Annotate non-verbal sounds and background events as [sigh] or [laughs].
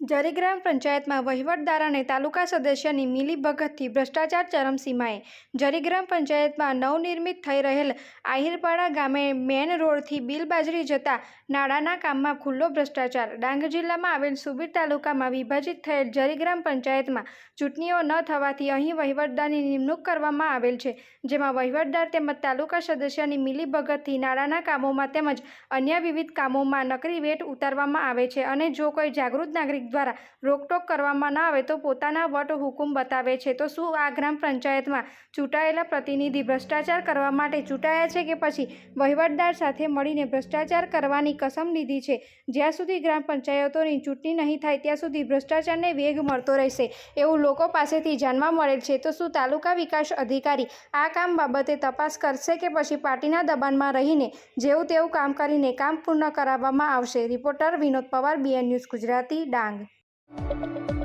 જરી ગ્રામ પંચાયતમાં વહીવટદાર અને તાલુકા સદસ્યની મિલીભગતથી ભ્રષ્ટાચાર ચરમસીમાએ જરી ગ્રામ પંચાયતમાં નવનિર્મિત થઈ રહેલ આહિરપાડા ગામે મેન રોડથી બિલબાજરી જતા નાળાના કામમાં ખુલ્લો ભ્રષ્ટાચાર, ડાંગ જિલ્લામાં આવેલ સુબીર તાલુકામાં વિભાજિત થયેલ જરી ગ્રામ પંચાયતમાં ચૂંટણીઓ ન થવાથી અહીં વહીવટદારની નિમણૂક કરવામાં આવેલ છે, જેમાં વહીવટદાર તેમજ તાલુકા સદસ્યની મિલીભગતથી નાળાના કામોમાં તેમજ અન્ય વિવિધ કામોમાં નકરી વેટ ઉતારવામાં આવે છે અને જો કોઈ જાગૃત નાગરિક દ્વારા રોકટોક કરવામાં ન આવે તો પોતાના વટ હુકુમ બતાવે છે. તો શું આ ગ્રામ પંચાયતમાં ચૂંટાયેલા પ્રતિનિધિ ભ્રષ્ટાચાર કરવા માટે ચૂંટાયા છે કે પછી વહીવટદાર સાથે મળીને ભ્રષ્ટાચાર કરવાની કસમ લીધી છે? જ્યાં સુધી ગ્રામ પંચાયતોની ચૂંટણી નહીં થાય ત્યાં સુધી ભ્રષ્ટાચારને વેગ મળતો રહેશે એવું લોકો પાસેથી જાણવા મળેલ છે. તો શું તાલુકા વિકાસ અધિકારી આ કામ બાબતે તપાસ કરશે કે પછી પાર્ટીના દબાણમાં રહીને જેવું તેવું કામ કરીને કામ પૂર્ણ કરાવવામાં આવશે? Reporter Vinod Pawar, B N news Gujarati, Dang. Thank [laughs] you.